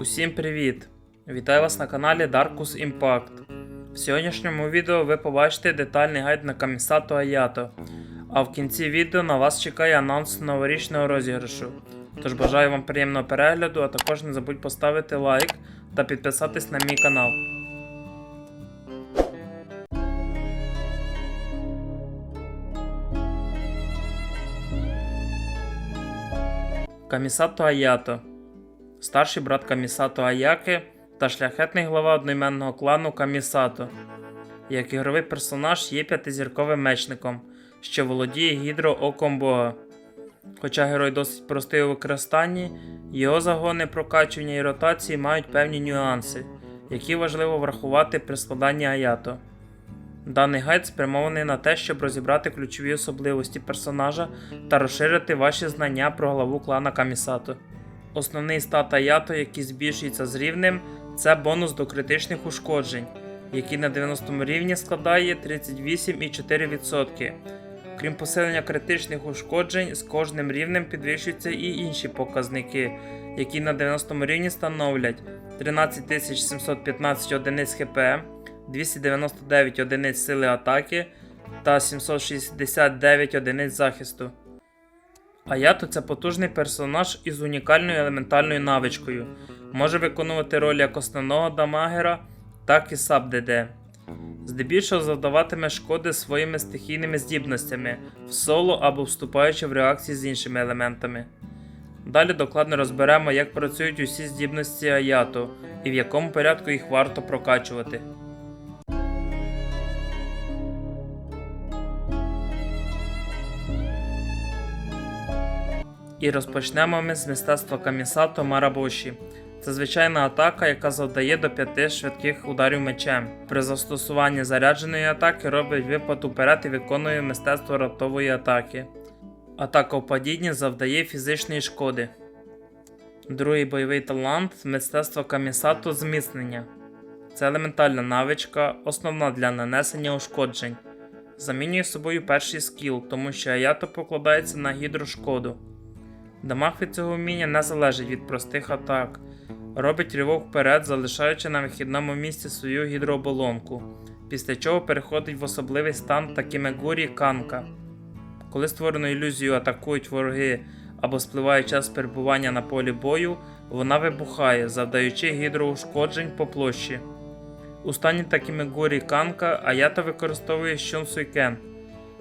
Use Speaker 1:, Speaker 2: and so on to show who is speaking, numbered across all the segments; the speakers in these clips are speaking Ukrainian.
Speaker 1: Усім привіт! Вітаю вас на каналі Darkus Impact. В сьогоднішньому відео ви побачите детальний гайд на Камісато Аято, а в кінці відео на вас чекає анонс новорічного розіграшу. Тож бажаю вам приємного перегляду, а також не забудь поставити лайк та підписатись на мій канал. Камісато Аято старший брат Камісато Аяки та шляхетний глава одноіменного клану Камісато. Як ігровий персонаж є п'ятизірковим мечником, що володіє гідро оком Бога. Хоча герой досить простий у використанні, його загони прокачування і ротації мають певні нюанси, які важливо врахувати при складанні Аято. Даний гайд спрямований на те, щоб розібрати ключові особливості персонажа та розширити ваші знання про главу клана Камісато. Основний стат Аято, який збільшується з рівнем, це бонус до критичних ушкоджень, який на 90 рівні складає 38,4%. Крім посилення критичних ушкоджень, з кожним рівнем підвищуються і інші показники, які на 90 рівні становлять 13715 одиниць ХП, 299 одиниць сили атаки та 769 одиниць захисту. Аято це потужний персонаж із унікальною елементальною навичкою. Може виконувати роль як основного дамагера, так і саб ДД. Здебільшого завдаватиме шкоди своїми стихійними здібностями в соло або вступаючи в реакції з іншими елементами. Далі докладно розберемо, як працюють усі здібності Аято і в якому порядку їх варто прокачувати. І розпочнемо ми з мистецтва Камісато Марабоші. Це звичайна атака, яка завдає до 5 швидких ударів мечем. При застосуванні зарядженої атаки робить випад уперед і виконує мистецтво раптової атаки. Атака в падінні завдає фізичної шкоди. Другий бойовий талант мистецтво Камісато зміцнення. Це елементальна навичка, основна для нанесення ушкоджень. Замінює собою перший скіл, тому що Аято покладається на гідрошкоду. Дамаг від цього вміння не залежить від простих атак. Робить ривок вперед, залишаючи на вихідному місці свою гідрооболонку, після чого переходить в особливий стан Такімегурі Канка. Коли створену ілюзію атакують вороги або спливає час перебування на полі бою, вона вибухає, завдаючи гідроушкоджень по площі. У стані Такімегурі Канка Аято використовує Щонсуйкен.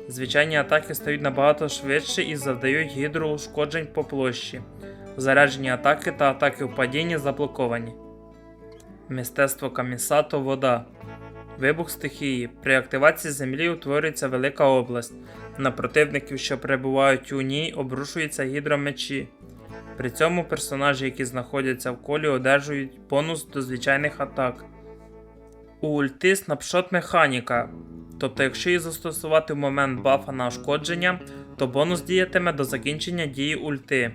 Speaker 1: Звичайні атаки стають набагато швидше і завдають гідроушкоджень по площі. Заряджені атаки та атаки в падінні заблоковані. Мистецтво Камісато Вода. Вибух стихії. При активації землі утворюється велика область. На противників, що перебувають у ній, обрушуються гідромечі. При цьому персонажі, які знаходяться в колі, одержують бонус до звичайних атак. У ульти снапшот механіка. Тобто, якщо її застосувати в момент бафа на ушкодження, то бонус діятиме до закінчення дії ульти.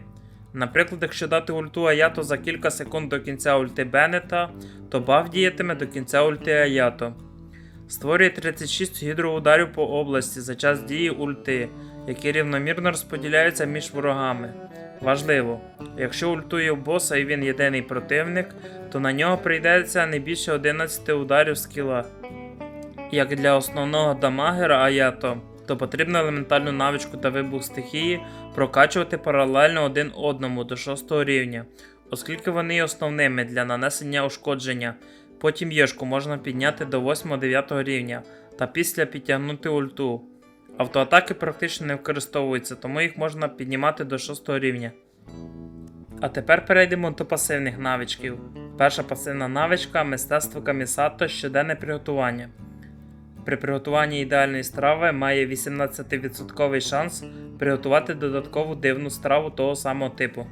Speaker 1: Наприклад, якщо дати ульту Аято за кілька секунд до кінця ульти Беннета, то баф діятиме до кінця ульти Аято. Створює 36 гідроударів по області за час дії ульти, які рівномірно розподіляються між ворогами. Важливо, якщо ультує боса і він єдиний противник, то на нього прийдеться не більше 11 ударів скіла. Як для основного дамагера Аято, то потрібно елементальну навичку та вибух стихії прокачувати паралельно один одному до 6 рівня, оскільки вони є основними для нанесення ушкодження. Потім єшку можна підняти до 8-9 рівня та після підтягнути ульту. Автоатаки практично не використовуються, тому їх можна піднімати до 6 рівня. А тепер перейдемо до пасивних навичків. Перша пасивна навичка мистецтво Камісато щоденне приготування. При приготуванні ідеальної страви має 18% шанс приготувати додаткову дивну страву того самого типу.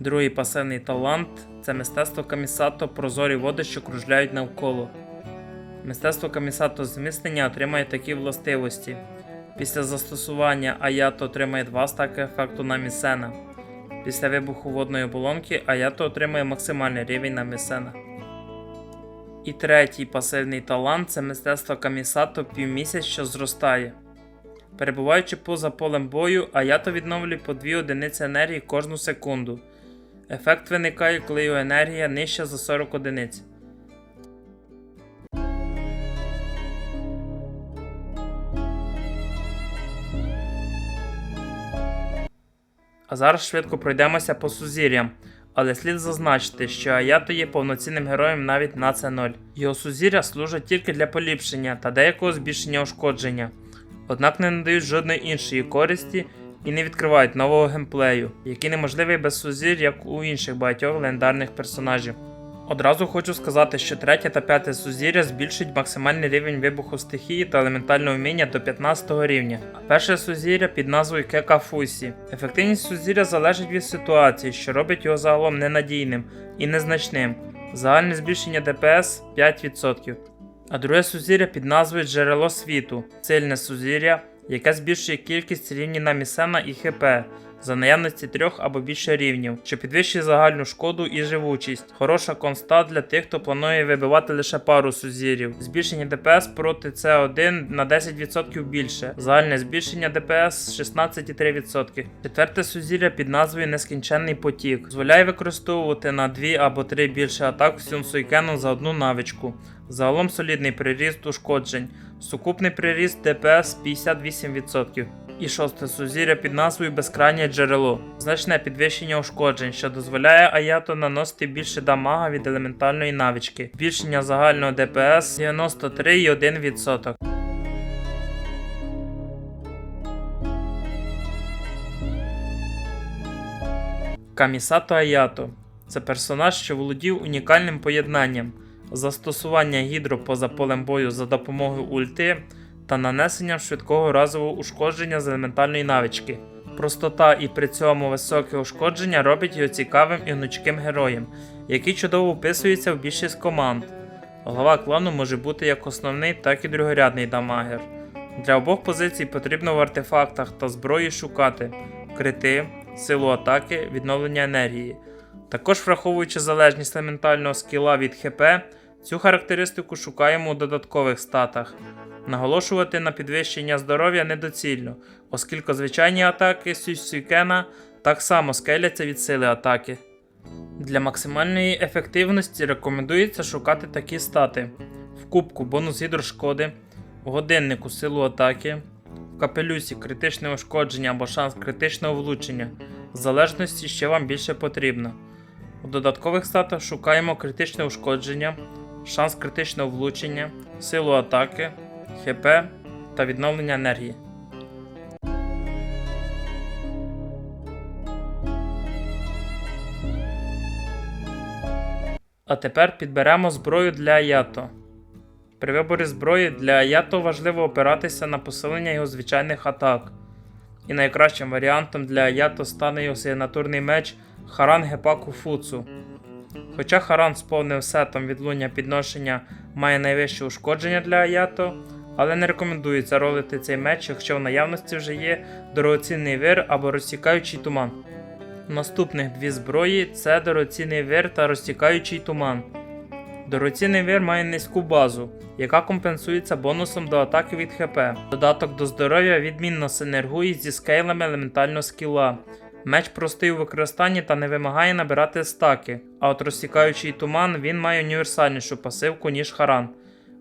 Speaker 1: Другий пасивний талант це мистецтво Камісато прозорі води, що кружляють навколо. Мистецтво Камісато зміцнення отримає такі властивості. Після застосування Аято отримає 2 стаки ефекту на місена. Після вибуху водної оболонки Аято отримує максимальний рівень на місена. І третій пасивний талант це мистецтво Камісато півмісяць, що зростає. Перебуваючи поза полем бою, Аято відновлює по 2 одиниці енергії кожну секунду. Ефект виникає, коли його енергія нижча за 40 одиниць. А зараз швидко пройдемося по сузір'ям. Але слід зазначити, що Аято є повноцінним героєм навіть на це 0 Його сузір'я служать тільки для поліпшення та деякого збільшення ушкодження, однак не надають жодної іншої користі і не відкривають нового геймплею, який неможливий без сузір, як у інших багатьох легендарних персонажів. Одразу хочу сказати, що третє та п'яте сузір'я збільшують максимальний рівень вибуху стихії та елементального вміння до 15 рівня. А перше сузір'я під назвою Кека Фусі. Ефективність сузір'я залежить від ситуації, що робить його загалом ненадійним і незначним. Загальне збільшення ДПС 5%. А друге сузір'я під назвою Джерело світу, сильне сузір'я, яке збільшує кількість рівнів на місена і ХП за наявності трьох або більше рівнів, що підвищує загальну шкоду і живучість. Хороша конста для тих, хто планує вибивати лише пару сузірів. Збільшення ДПС проти С1 на 10% більше. Загальне збільшення ДПС 16,3%. Четверте сузір'я під назвою Нескінченний потік. Дозволяє використовувати на 2 або 3 більше атак всім суйкену за одну навичку. Загалом солідний приріст ушкоджень. Сукупний приріст ДПС 58%. І шосте сузір'я під назвою Безкрайнє джерело. Значне підвищення ушкоджень, що дозволяє Аято наносити більше дамага від елементальної навички. Збільшення загального ДПС 93,1%. Камісато Аято це персонаж, що володів унікальним поєднанням застосування гідро поза полем бою за допомогою ульти та нанесенням швидкого разового ушкодження з елементальної навички. Простота і при цьому високе ушкодження робить його цікавим і гнучким героєм, який чудово вписується в більшість команд. Голова клану може бути як основний, так і другорядний дамагер. Для обох позицій потрібно в артефактах та зброї шукати крити, силу атаки, відновлення енергії. Також враховуючи залежність елементального скіла від ХП, цю характеристику шукаємо у додаткових статах. Наголошувати на підвищення здоров'я недоцільно, оскільки звичайні атаки Сюсюкена так само скеляться від сили атаки. Для максимальної ефективності рекомендується шукати такі стати: в кубку бонус гідрошкоди, в годиннику силу атаки, в капелюсі критичне ушкодження або шанс критичного влучення, в залежності, що вам більше потрібно. У додаткових статах шукаємо критичне ушкодження, шанс критичного влучення, силу атаки, ХП та відновлення енергії. А тепер підберемо зброю для Аято. При виборі зброї для Аято важливо опиратися на посилення його звичайних атак. І найкращим варіантом для Аято стане його сигнатурний меч Харан Гепаку Фуцу. Хоча Харан з повним сетом відлуння підношення має найвище ушкодження для Аято, але не рекомендується ролити цей меч, якщо в наявності вже є дорогоцінний вир або розсікаючий туман. Наступних дві зброї це дорогоцінний вир та розтікаючий туман. Дорогоцінний вир має низьку базу, яка компенсується бонусом до атаки від ХП. Додаток до здоров'я відмінно синергує зі скейлами елементального скіла. Меч простий у використанні та не вимагає набирати стаки, а от розсікаючий туман він має універсальнішу пасивку, ніж Харан.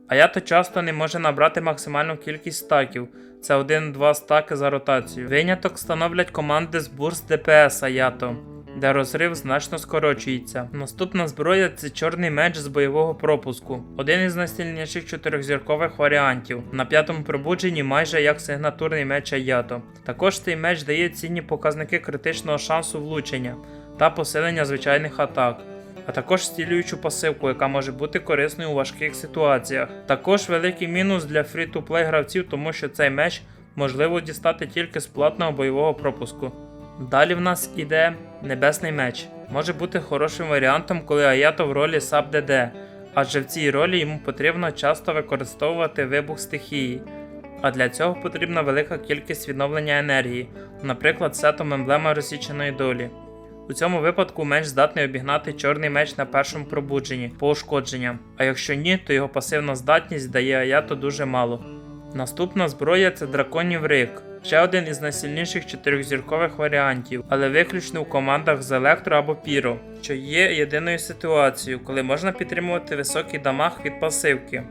Speaker 1: А я то часто не може набрати максимальну кількість стаків, це 1-2 стаки за ротацію. Виняток становлять команди з бурс ДПС Аято, де розрив значно скорочується. Наступна зброя це чорний меч з бойового пропуску, один із найсильніших чотирьохзіркових варіантів. На п'ятому пробудженні майже як сигнатурний меч Аято. Також цей меч дає цінні показники критичного шансу влучення та посилення звичайних атак. А також стілюючу пасивку, яка може бути корисною у важких ситуаціях. Також великий мінус для фрі-то-плей гравців, тому що цей меч можливо дістати тільки з платного бойового пропуску. Далі в нас іде Небесний меч. Може бути хорошим варіантом, коли Аято в ролі саб ДД, адже в цій ролі йому потрібно часто використовувати вибух стихії. А для цього потрібна велика кількість відновлення енергії, наприклад, сетом емблема розсіченої долі. У цьому випадку меч здатний обігнати чорний меч на першому пробудженні по ушкодженням, а якщо ні, то його пасивна здатність дає Аято дуже мало. Наступна зброя це драконів рик. Ще один із найсильніших чотирьохзіркових варіантів, але виключно у командах з електро або піро, що є єдиною ситуацією, коли можна підтримувати високий дамаг від пасивки.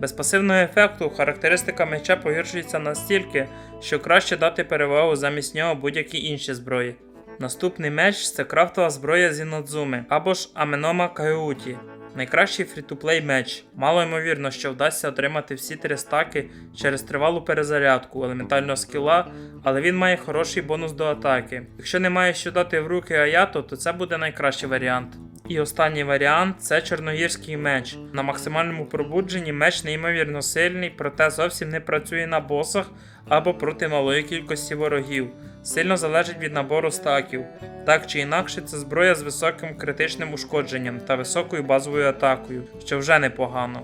Speaker 1: Без пасивного ефекту характеристика меча погіршується настільки, що краще дати перевагу замість нього будь-якій іншій зброї. Наступний меч це крафтова зброя Зінодзуми або ж Аменома Каюті. Найкращий фрі-ту-плей меч. Мало ймовірно, що вдасться отримати всі три стаки через тривалу перезарядку елементального скіла, але він має хороший бонус до атаки. Якщо немає що дати в руки Аято, то це буде найкращий варіант. І останній варіант це чорногірський меч. На максимальному пробудженні меч неймовірно сильний, проте зовсім не працює на босах або проти малої кількості ворогів. Сильно залежить від набору стаків. Так чи інакше, це зброя з високим критичним ушкодженням та високою базовою атакою, що вже непогано.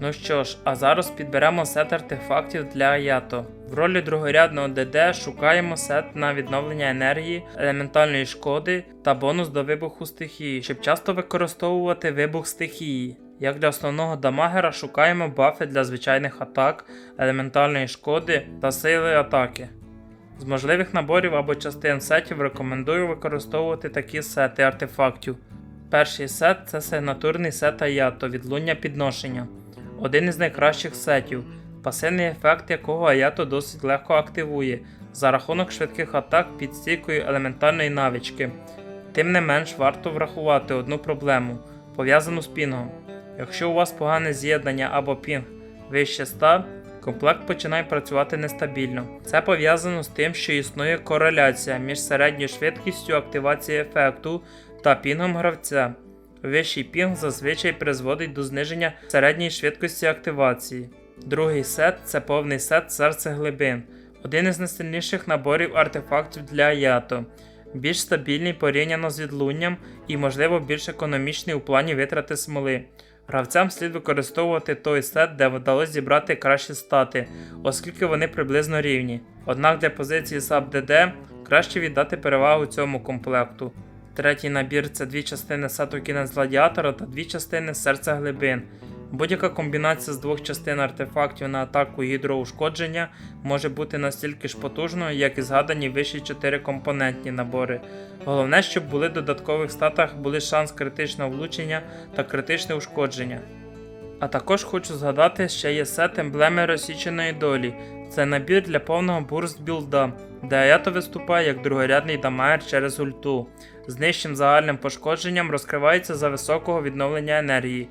Speaker 1: Ну що ж, а зараз підберемо сет артефактів для Аято. В ролі другорядного ДД шукаємо сет на відновлення енергії, елементальної шкоди та бонус до вибуху стихії, щоб часто використовувати вибух стихії. Як для основного дамагера шукаємо бафи для звичайних атак, елементальної шкоди та сили атаки. З можливих наборів або частин сетів рекомендую використовувати такі сети артефактів. Перший сет це сигнатурний сет Аято відлуння підношення. Один із найкращих сетів, пасивний ефект якого Аято досить легко активує за рахунок швидких атак під стійкою елементарної навички. Тим не менш варто врахувати одну проблему, пов'язану з пінгом. Якщо у вас погане з'єднання або пінг вище 100, комплект починає працювати нестабільно. Це пов'язано з тим, що існує кореляція між середньою швидкістю активації ефекту та пінгом гравця. Вищий пінг зазвичай призводить до зниження середньої швидкості активації. Другий сет це повний сет серце глибин, один із найсильніших наборів артефактів для Аято. Більш стабільний порівняно з відлунням і, можливо, більш економічний у плані витрати смоли. Гравцям слід використовувати той сет, де вдалося зібрати кращі стати, оскільки вони приблизно рівні. Однак для позиції саб ДД краще віддати перевагу цьому комплекту. Третій набір це дві частини сету кінець гладіатора та дві частини серця глибин. Будь-яка комбінація з двох частин артефактів на атаку гідроушкодження може бути настільки ж потужною, як і згадані вищі 4 компонентні набори. Головне, щоб були в додаткових статах були шанс критичного влучення та критичне ушкодження. А також хочу згадати, ще є сет емблеми розсіченої долі. Це набір для повного бурст білда, де Аято виступає як другорядний дамагер через ульту. З нижчим загальним пошкодженням розкривається за високого відновлення енергії.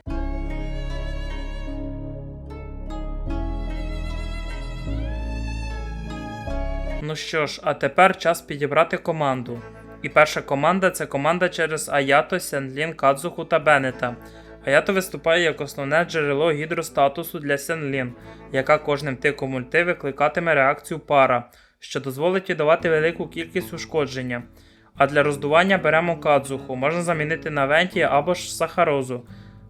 Speaker 1: Ну що ж, а тепер час підібрати команду. І перша команда це команда через Аято, Сенлін, Кадзуху та Беннета. Аято виступає як основне джерело гідростатусу для Сенлін, яка кожним тиком ульти викликатиме реакцію пара, що дозволить віддавати велику кількість ушкодження. А для роздування беремо Кадзуху, можна замінити на Венті або ж Сахарозу.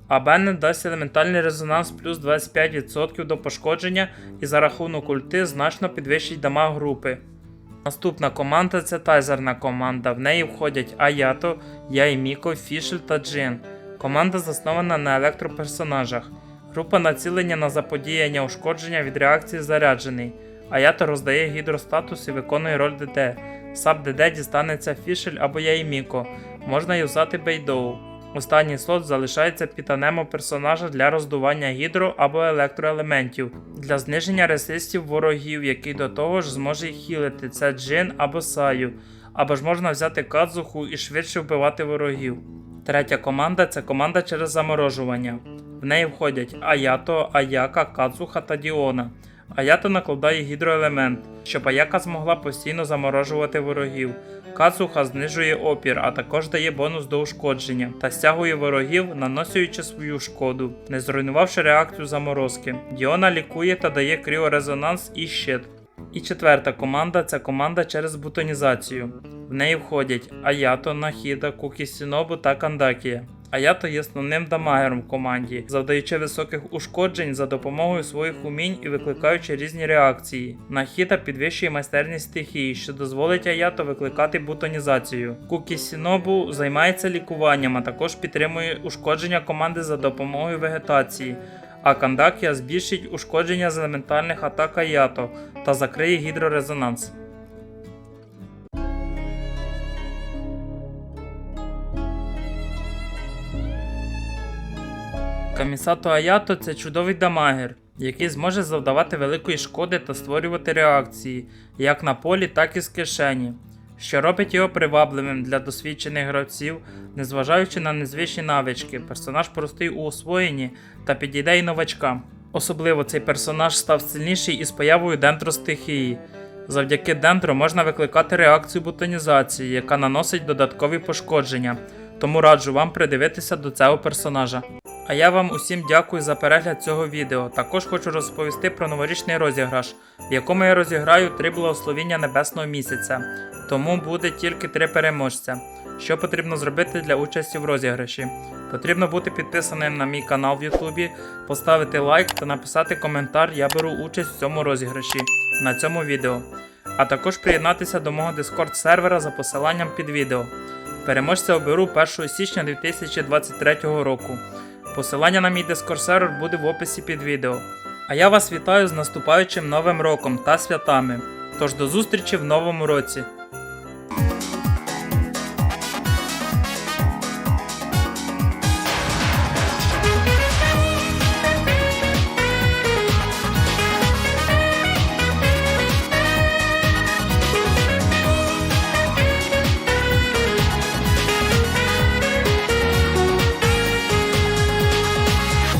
Speaker 1: А Беннет дасть елементальний резонанс плюс 25% до пошкодження і за рахунок ульти значно підвищить дамаг групи. Наступна команда це тайзерна команда. В неї входять Аято, Яйміко, Фішель та Джин. Команда заснована на електроперсонажах. Група націлення на заподіяння ушкодження від реакції заряджений. Аято роздає гідростатус і виконує роль ДД. Саб ДД дістанеться Фішель або Яйміко. Можна юзати Бейдоу. Останній слот залишається під анемо персонажа для роздування гідро або електроелементів, для зниження ресистів ворогів, який до того ж зможе їх хілити, це джин або саю, або ж можна взяти кадзуху і швидше вбивати ворогів. Третя команда це команда через заморожування. В неї входять Аято, Аяка, Кадзуха та Діона. Аято накладає гідроелемент, щоб Аяка змогла постійно заморожувати ворогів. Кацуха знижує опір, а також дає бонус до ушкодження та стягує ворогів, наносячи свою шкоду, не зруйнувавши реакцію заморозки. Діона лікує та дає кріорезонанс і щит. І четверта команда це команда через бутонізацію. В неї входять Аято, Нахіда, Кукісінобу та Кандакія. Аято є основним дамагером в команді, завдаючи високих ушкоджень за допомогою своїх умінь і викликаючи різні реакції. Нахіта підвищує майстерність стихії, що дозволить Аято викликати бутонізацію. Кукі Сінобу займається лікуванням, а також підтримує ушкодження команди за допомогою вегетації. А Кандакія збільшить ушкодження з елементальних атак Аято та закриє гідрорезонанс. Камісато Аято це чудовий дамагер, який зможе завдавати великої шкоди та створювати реакції як на полі, так і з кишені, що робить його привабливим для досвідчених гравців, незважаючи на незвичні навички. Персонаж простий у освоєнні та підійде й новачкам. Особливо цей персонаж став сильніший із появою дентростихії. Завдяки дендро можна викликати реакцію бутонізації, яка наносить додаткові пошкодження, тому раджу вам придивитися до цього персонажа. А я вам усім дякую за перегляд цього відео. Також хочу розповісти про новорічний розіграш, в якому я розіграю три благословіння небесного місяця. Тому буде тільки три переможця. Що потрібно зробити для участі в розіграші? Потрібно бути підписаним на мій канал в Ютубі, поставити лайк та написати коментар. Я беру участь в цьому розіграші на цьому відео. А також приєднатися до мого Discord сервера за посиланням під відео. Переможця оберу 1 січня 2023 року. Посилання на мій сервер буде в описі під відео. А я вас вітаю з наступаючим новим роком та святами. Тож до зустрічі в новому році!